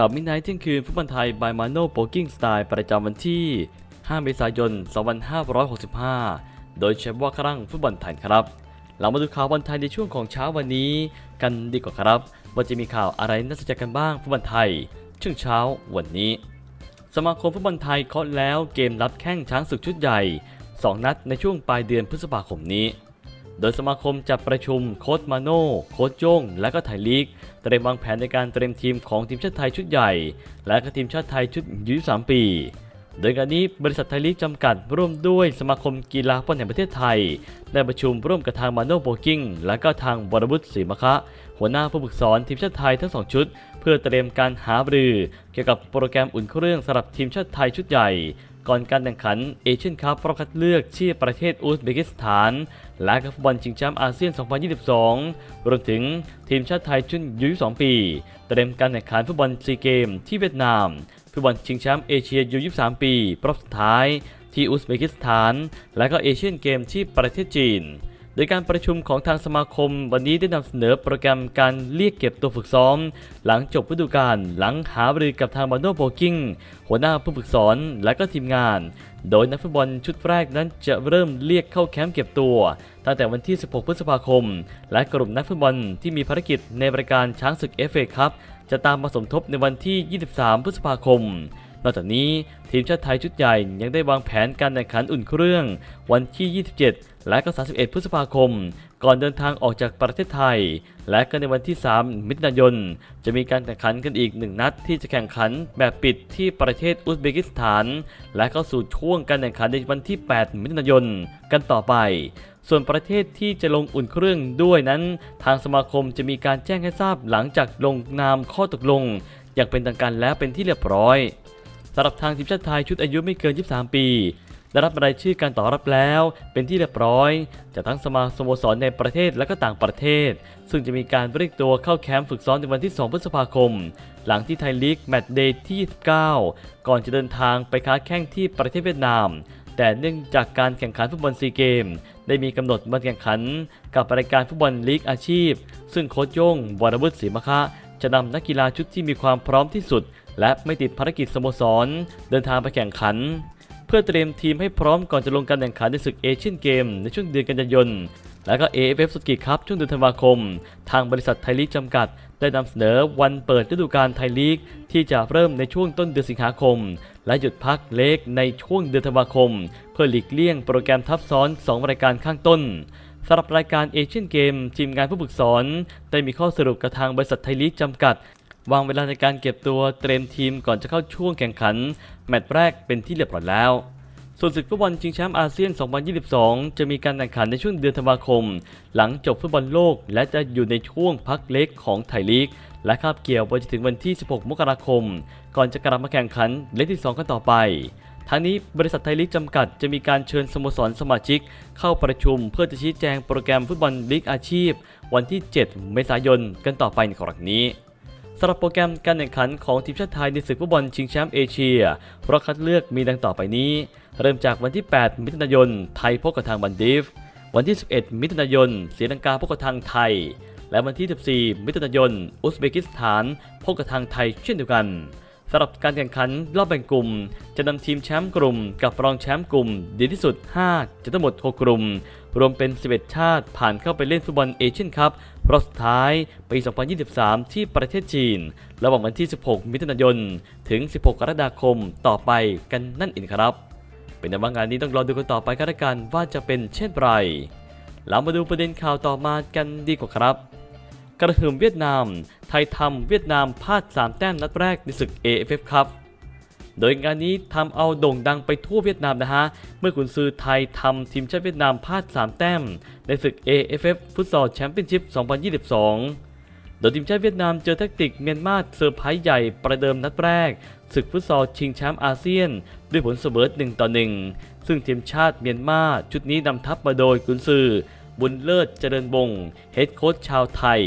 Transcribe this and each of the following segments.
ข่าวมิดไนท์เที่ยงคืนฟุตบอลไทยบายมาโน่โปกิ้งสไตล์ประจำวันที่ 5 เมษายน 2565 โดยเชฟว่าครั่งฟุตบอลไทยครับ เรามาดูข่าวบอลไทยในช่วงของเช้าวันนี้ กันดีกว่าครับ ว่าจะมีข่าวอะไรน่าสนใจกันบ้างฟุตบอลไทย ช่วงเช้าวันนี้ สมาคมฟุตบอลไทยเคาะแล้วเกมรับแข้งช้างศึกชุดใหญ่ 2 นัดในช่วงปลายเดือนพฤษภาคมนี้ โดยสมาคมจะประชุมโค้ชมาโน่โค้ชโจ้ง และก็ไทยลีก เตรียมวางแผนในการเตรียมทีมของทีมชาติไทยชุดใหญ่ และก็ทีมชาติไทยชุดยุ23ปี โดยการนี้บริษัทไทยลีกจำกัดร่วมด้วยสมาคมกีฬาฟุตบอลแห่งประเทศไทย ได้ประชุมร่วมกับทางมาโน่โบกิ้งและก็ทางวรวุฒิศรีมะคะ หัวหน้าผู้ฝึกสอนทีมชาติไทยทั้งสองชุด เพื่อเตรียมการหาบรือ เกี่ยวกับโปรแกรมอุ่นเครื่องสำหรับทีมชาติไทยชุดใหญ่ ก่อนการแข่งขันเอเชียนคัพรอบคัดเลือกที่ประเทศอุซเบกิสถาน และกับฟุตบอลชิงแชมป์อาเซียน 2022 รวมถึงทีมชาติไทยชุดยุ22 ปี เตรียมการแข่งขันฟุตบอลซีเกมที่เวียดนาม ฟุตบอลชิงแชมป์เอเชียยุ23 ปีรอบสุดท้ายที่อุซเบกิสถาน และก็เอเชียนเกมที่ประเทศจีน โดยการประชุมของทางสมาคม วันนี้ได้นำเสนอโปรแกรมการเรียกเก็บตัวฝึกซ้อม หลังจบฤดูกาลหลังหาบริกับทางบาโนโบกิ้งหัวหน้าผู้ฝึกสอนและก็ทีมงาน โดยนักฟุตบอลชุดแรกนั้นจะเริ่มเรียกเข้าแคมป์เก็บตัวตั้งแต่วันที่ 16 พฤษภาคม และกลุ่มนักฟุตบอลที่มีภารกิจในรายการช้างศึกเอฟเอครับจะตามมาสมทบในวันที่ 23 พฤษภาคม นอกจากนี้ทีมชาติไทยชุดใหญ่ยังได้วางแผนการแข่งขันอุ่นเครื่อง วันที่ 27 และก็ 31 พฤษภาคม ก่อนเดินทางออกจากประเทศไทย และก็ในวันที่ 3 มิถุนายน จะมีการแข่งขันกันอีกหนึ่งนัดที่จะแข่งขันแบบปิดที่ประเทศอุซเบกิสถาน และเข้าสู่ช่วงการแข่งขันในวันที่ 8 มิถุนายนกันต่อไปส่วนประเทศที่จะลงอุ่นเครื่องด้วยนั้น ทางสมาคมจะมีการแจ้งให้ทราบหลังจากลงนามข้อตกลง อย่างเป็นทางการแล้วเป็นที่เรียบร้อย สำหรับทางทีมชาติไทยชุดอายุไม่เกิน 23 ปี ได้รับรายชื่อการต่อรับแล้ว เป็นที่เรียบร้อยจากทั้งสมาสโมสรในประเทศและก็ต่างประเทศ ซึ่งจะมีการเรียกตัวเข้าแคมป์ฝึกซ้อมในวันที่ 2 พฤษภาคม หลังที่ไทยลีกแมตช์เดย์ที่ 29 ก่อนจะเดินทางไปค้าแข่งที่ประเทศเวียดนามแต่เนื่องจากการแข่งขันฟุตบอลซีเกม ได้มีกำหนดมาแข่งขัน กับรายการฟุตบอลลีกอาชีพ ซึ่งโค้ชโย่งวรวุฒิศรีมะคะ จะนำนักกีฬาชุดที่มีความพร้อมที่สุด และไม่ติดภารกิจสโมสร เดินทางไปแข่งขัน เพื่อเตรียมทีมให้พร้อมก่อนจะลงการแข่งขันในศึกเอเชียนเกมในช่วงเดือนกันยายนและก็ AFF สุกีครับช่วงเดือนธันวาคม ทางบริษัทไทยลีกจำกัด ได้นำเสนอวันเปิดฤดูกาลไทยลีก ที่จะเริ่มในช่วงต้นเดือนสิงหาคม และหยุดพักเล็กในช่วงเดือนธันวาคม เพื่อหลีกเลี่ยงโปรแกรมทับซ้อน 2 รายการข้างต้นสำหรับรายการเอเชียนเกมทีมงานผู้ฝึกสอน ได้มีข้อสรุปกับทางบริษัทไทยลีกจำกัด วางเวลาในการเก็บตัวเตรียมทีมก่อนจะเข้าช่วงแข่งขัน แมตช์แรกเป็นที่เรียบร้อยแล้ว ส่วนศึกฟุตบอลชิงแชมป์อาเซียน 2022 จะมีการแข่งขันในช่วงเดือนธันวาคม หลังจบฟุตบอลโลก และจะอยู่ในช่วงพักเล็กของไทยลีก และคาบเกี่ยวไปจนถึงวันที่ 16 มกราคม ก่อนจะกลับมาแข่งขันเลกที่ 2 กันต่อไปทั้งนี้บริษัทไทยลีกจำกัดจะมีการเชิญสโมสรสมาชิก เข้าประชุมเพื่อจะชี้แจงโปรแกรมฟุตบอลลีกอาชีพ วันที่ 7 เมษายนกันต่อไปในครั้งนี้ สำหรับโปรแกรมการแข่งขันของทีมชาติไทยในศึกฟุตบอลชิงแชมป์เอเชียรอบคัดเลือกมีดังต่อไปนี้ เริ่มจากวันที่ 8 มิถุนายน ไทยพบกับทางบันดิฟ วันที่ 11 มิถุนายนศรีลังกาพบกับทางไทย และวันที่ 14 มิถุนายน อุซเบกิสถานพบกับทางไทยเช่นเดียวกัน สำหรับการแข่งขันรอบแบ่งกลุ่ม จะนำทีมแชมป์กลุ่ม กับรองแชมป์กลุ่ม ดีที่สุด 5 จะทั้งหมด 6 กลุ่ม รวมเป็น 11 ชาติผ่านเข้าไปเล่นฟุตบอลเอเชียนคัพรอบสุดท้ายปี 2023 ที่ประเทศจีน ระหว่างวันที่ 16 มิถุนายน ถึง 16 กรกฎาคมต่อไปกันนั่นเองครับ เป็นแต่ว่างานนี้ต้องรอดูกันต่อไปกันละกันว่าจะเป็นเช่นไรเรามาดูประเด็นข่าวต่อมากันดีกว่าครับ กระหึ่มเวียดนาม ไทยทำเวียดนามพลาด 3 แต้มนัดแรกในศึก AFF ครับโดยงานนี้ทำเอาโด่งดังไปทั่วเวียดนามนะฮะ เมื่อกุนซือไทยทำทีมชาติเวียดนามพลาด 3 แต้ม ในศึก AFF ฟุตซอลแชมเปี้ยนชิพ 2022 โดยทีมชาติเวียดนามเจอแทคติกเมียนมาเซอร์ไพรส์ใหญ่ประเดิมนัดแรก ศึกฟุตซอลชิงแชมป์อาเซียน ด้วยผลเสมอ1ต่อ1ซึ่งทีมชาติเมียนมาชุดนี้นำทัพมาโดยกุนซือ บุญเลิศเจริญวงเฮดโค้ชชาวไทย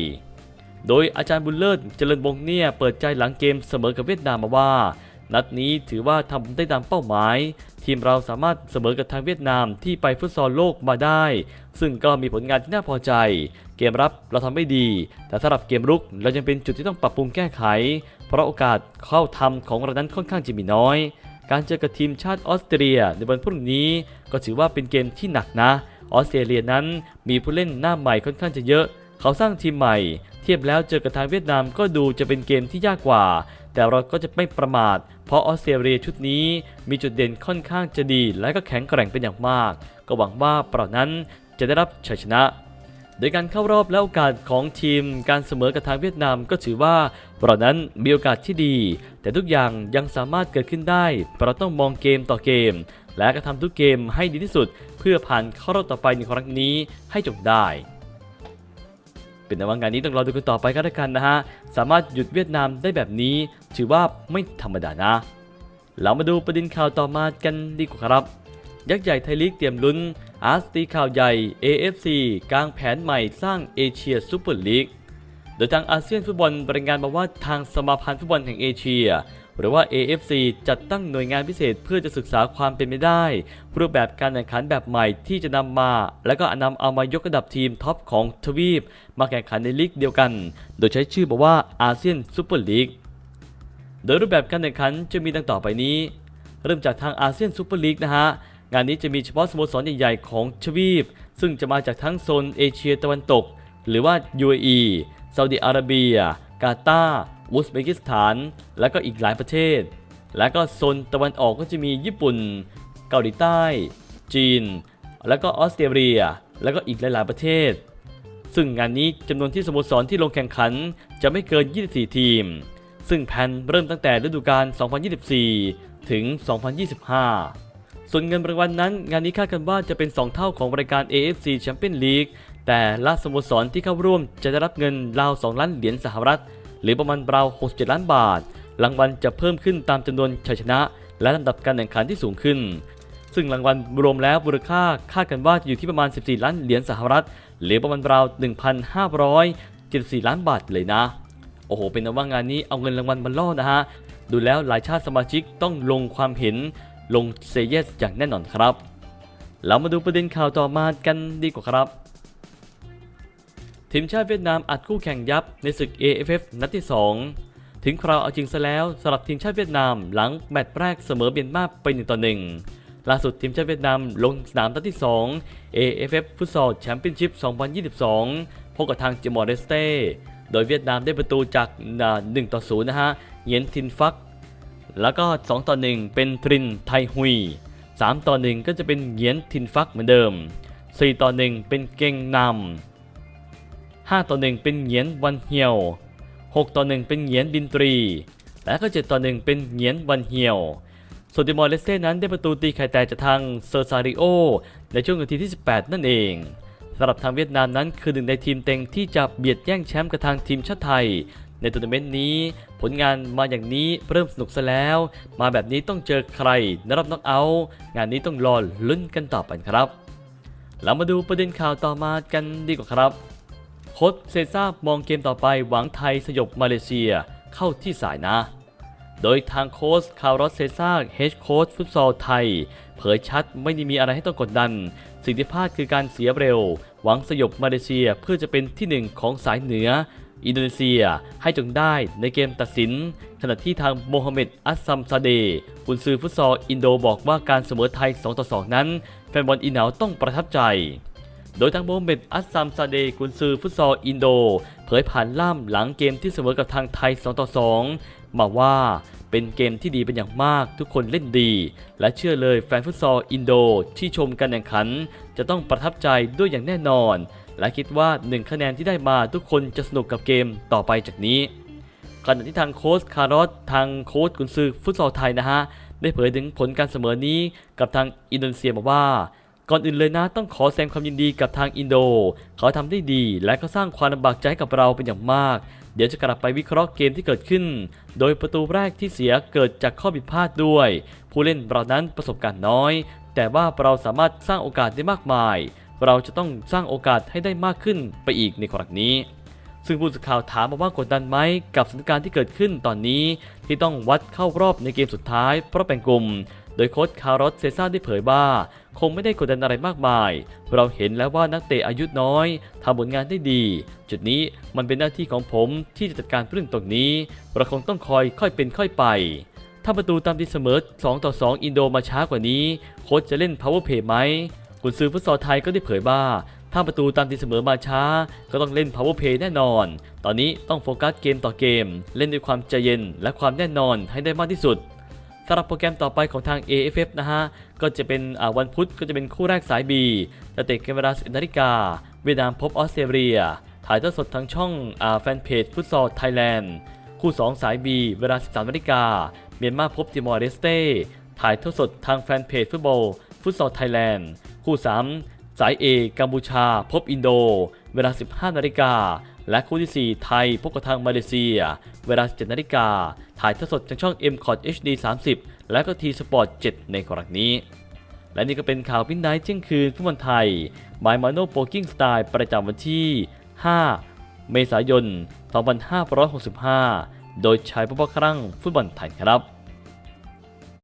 โดยอาจารย์บุญเลิศเจริญวงเนี่ยเปิดใจหลังเกมเสมอกับเวียดนามมาว่า นัดนี้ถือว่าทำได้ตามเป้าหมาย ทีมเราสามารถเสมอกับทางเวียดนามที่ไปฟุตซอลโลกมาได้ ซึ่งก็มีผลงานที่น่าพอใจ เกมรับเราทำไม่ดี แต่สำหรับเกมรุกเรายังเป็นจุดที่ต้องปรับปรุงแก้ไข เพราะโอกาสเข้าทำของเรานั้นค่อนข้างจะมีน้อยการเจอกับทีมชาติออสเตรียในวันพรุ่งนี้ก็ถือว่าเป็นเกมที่หนักนะ ออสเตรเลียนั้นมีผู้เล่นหน้าใหม่ค่อนข้างจะเยอะ เขาสร้างทีมใหม่ เทียบแล้วเจอกับทางเวียดนามก็ดูจะเป็นเกมที่ยากกว่า แต่เราก็จะไม่ประมาท เพราะออสเตรเลียชุดนี้มีจุดเด่นค่อนข้างจะดี และก็แข็งแกร่งเป็นอย่างมาก ก็หวังว่าเปล่านั้นจะได้รับชัยชนะโดยการเข้ารอบและโอกาสของทีมการเสมอกับทางเวียดนามก็ถือว่าเรานั้นมีโอกาสที่ดี แต่ทุกอย่างยังสามารถเกิดขึ้นได้ เราต้องมองเกมต่อเกม และก็ทำทุกเกมให้ดีที่สุด เพื่อผ่านเข้ารอบต่อไปในครั้งนี้ให้จบได้ เป็นแต่ว่างานนี้ต้องรอดูกันต่อไปก็แล้วกันนะฮะ สามารถหยุดเวียดนามได้แบบนี้ ถือว่าไม่ธรรมดานะ เรามาดูประเด็นข่าวต่อมากันดีกว่าครับ ยักษ์ใหญ่ไทยลีกเตรียมลุ้น อาร์สตีข่าวใหญ่ AFC กลางแผนใหม่สร้างเอเชียซูเปอร์ลีกโดยทางอาเซียนฟุตบอลรายงานมาว่าทางสมาพันธ์ฟุตบอลแห่งเอเชีย หรือว่า AFC จัดตั้งหน่วยงานพิเศษเพื่อจะศึกษาความเป็นไปได้ รูปแบบการแข่งขันแบบใหม่ที่จะนำมา และก็นำเอามายกระดับทีมท็อปของทวีป มาแข่งขันในลีกเดียวกัน โดยใช้ชื่อบอกว่าอาเซียนซูเปอร์ลีกโดยรูปแบบการแข่งขันจะมีดังต่อไปนี้ เริ่มจากทางอาเซียนซูเปอร์ลีกนะฮะงานนี้จะมีเฉพาะสโมสรใหญ่ๆของทวีป ซึ่งจะมาจากทั้งโซนเอเชียตะวันตก หรือว่า UAE ซาอุดิอาระเบีย กาตาร์ อุซเบกิสถาน และก็อีกหลายประเทศ และก็โซนตะวันออกก็จะมีญี่ปุ่น เกาหลีใต้ จีน แล้วก็ออสเตรเลีย แล้วก็อีกหลาย ๆ ประเทศ ซึ่งงานนี้จำนวนที่สโมสรที่ลงแข่งขันจะไม่เกิน 24 ทีม ซึ่งแผนเริ่มตั้งแต่ฤดูกาล 2024 ถึง 2025ส่วนเงินรางวัลนนั้น งานนี้คาดกันว่าจะเป็น 2 เท่าของรายการ AFC Champions League แต่ละสโมสรที่เข้าร่วมจะได้รับเงินราว 2 ล้านเหรียญสหรัฐ หรือประมาณราว 67 ล้านบาท รางวัลจะเพิ่มขึ้นตามจำนวนชัยชนะ และลำดับการแข่งขันที่สูงขึ้น ซึ่งรางวัลรวมแล้วมูลค่าคาดกันว่าจะอยู่ที่ประมาณ 14 ล้านเหรียญสหรัฐ หรือประมาณราว 1,574 ล้านบาทเลยนะ โอ้โห เป็นนว่างานนี้เอาเงินรางวัลมาล่อนะฮะ ดูแล้วหลายชาติสมาชิกต้องลงความเห็นลงเซเยสอย่างแน่นอนครับ เรามาดูประเด็นข่าวต่อมากันดีกว่าครับ ทีมชาติเวียดนามอัดคู่แข่งยับในศึก AFF นัดที่ 2 ถึงคราวเอาจริงซะแล้วสำหรับทีมชาติเวียดนามหลังแมตช์แรกเสมอเมียนมาไป1ต่อ1ล่าสุดทีมชาติเวียดนามลงสนามนัดที่ 2 AFF ฟุตซอลแชมเปี้ยนชิพ 2022 พบกับทางจิมอร์เรสเต้โดยเวียดนามได้ประตูจาก 1 ต่อ 0 นะฮะ เยนทินฟัก แล้วก็ 2 ต่อ 1 เป็นทรินไทฮุย 3 ต่อ 1 ก็จะเป็นเหยียนทินฟักเหมือนเดิม 4 ต่อ 1 เป็นเก่งนำ 5 ต่อ 1 เป็นเหยียนวันเฮียว 6 ต่อ 1 เป็นเหยียนดินตรี และก็ 7 ต่อ 1 เป็นเหยียนวันเฮียวส่วนติมอร์เลสเต้นั้นได้ประตูตีไข่แตกจากทางเซอร์ซาริโอในช่วงนาทีที่ 18 นั่นเองสำหรับทางเวียดนามนั้นคือหนึ่งในทีมเต็งที่จะเบียดแย่งแชมป์กับทางทีมชาติไทย ในทัวร์นาเมนต์นี้ ผลงานมาอย่างนี้เริ่มสนุกซะแล้ว มาแบบนี้ต้องเจอใครในรอบน็อกเอาท์งานนี้ต้องรอลุ้นกันต่อไปครับเรามาดูประเด็นข่าวต่อมากันดีกว่าครับ ค้ชเซซ่ามองเกมต่อไปหวังไทยสยบมาเลเซียเข้าที่สายนะ โดยทางโค้ชคาร์ลอสเซซ่าเฮดโค้ชฟุตซอลไทย เผยชัดไม่ได้มีอะไรให้ต้องกดดัน สิ่งที่พลาดคือการเสียเร็ว หวังสยบมาเลเซียเพื่อจะเป็นที่หนึ่งของสายเหนือ อินโดนีเซียให้จงได้ในเกมตัดสิน ขณะที่ทางโมฮัมเหม็ดอัสซัมซาเดย์กุนซือฟุตซอลอินโดบอกว่าการเสมอไทย2ต่อ2นั้น แฟนบอลอีเหนาต้องประทับใจ โดยทางโมฮัมเมดอัสซัมซาเดย์กุนซือฟุตซอลอินโด เผยผ่านล่ามหลังเกมที่เสมอกับทางไทย 2 ต่อ 2 มาว่าเป็นเกมที่ดีเป็นอย่างมากทุกคนเล่นดี และเชื่อเลยแฟนฟุตซอลอินโดที่ชมการแข่งขัน จะต้องประทับใจด้วยอย่างแน่นอน และคิดว่า1คะแนนที่ได้มาทุกคนจะสนุกกับเกมต่อไปจากนี้ขณะที่ทางโค้ชคาร์ลอสทางโค้ชกุนซือฟุตซอลไทยนะฮะได้เผยถึงผลการเสมอนี้กับทางอินโดนีเซียบอกว่า ก่อนอื่นเลยนะต้องขอแสดงความยินดีกับทางอินโด เขาทำได้ดี และก็สร้างความลำบากใจให้กับเราเป็นอย่างมาก เดี๋ยวจะกลับไปวิเคราะห์เกมที่เกิดขึ้น โดยประตูแรกที่เสียเกิดจากข้อผิดพลาดด้วย ผู้เล่นเรานั้นประสบการณ์น้อย แต่ว่าเราสามารถสร้างโอกาสได้มากมาย เราจะต้องสร้างโอกาสให้ได้มากขึ้นไปอีกในครั้งนี้ซึ่งผู้สื่อข่าวถามมาว่ากดดันไหมกับสถานการณ์ที่เกิดขึ้นตอนนี้ ที่ต้องวัดเข้ารอบในเกมสุดท้ายเพราะแบ่งกลุ่ม โดยโค้ชคาร์ลอสเซซ่าได้เผยว่า คงไม่ได้กดดันอะไรมากมาย เราเห็นแล้วว่านักเตะอายุน้อยทำผลงานได้ดี จุดนี้มันเป็นหน้าที่ของผมที่จะจัดการเรื่องตรงนี้เราคงต้องคอยค่อยเป็นค่อยไปถ้าประตูตามตีเสมอ 2 ต่อ 2 อินโดมาช้ากว่านี้ โค้ชจะเล่น power play ไหมกุนซือฟุตซอลไทยก็ได้เผยว่าถ้าประตูตามตีเสมอมาช้า ก็ต้องเล่น power play แน่นอน ตอนนี้ต้องโฟกัสเกมต่อเกม เล่นด้วยความใจเย็นและความแน่นอนให้ได้มากที่สุด สำหรับโปรแกรมต่อไปของทาง AFF นะฮะ ก็จะเป็นวันพุธก็จะเป็นคู่แรกสาย B จะเตะกันเวลา11นาฬิกาเวียดนามพบออสเตรเลีย ถ่ายทอดสดทางช่องอแฟนเพจฟุตซอลไทยแลนด์คู่ 2 สาย B เวลา 13นาฬิกาเมียนมาพบติมอร์เลสเต้ถ่ายทอดสดทางแฟนเพจฟุตบอลฟุตซอลไทยแลนด์คู่ 3 สาย A กัมพูชา พบอินโด เวลา 15นาฬิกา และคู่ที่ 4 ไทยพบกับทางมาเลเซีย เวลา 17นาฬิกา ถ่ายทอดสดทางช่อง m c o t HD 30 และก็ทีสปอร์ต7ในกรณีนี้ และนี่ก็เป็นข่าวพินไนท์เที่ยงคืนฟุตบอลไทยบายมาโนโปกิ้งสไตล์ประจำวันที่ 5 เมษายน 2565 โดยชายผู้บังครั้งฟุตบอลไทยครับ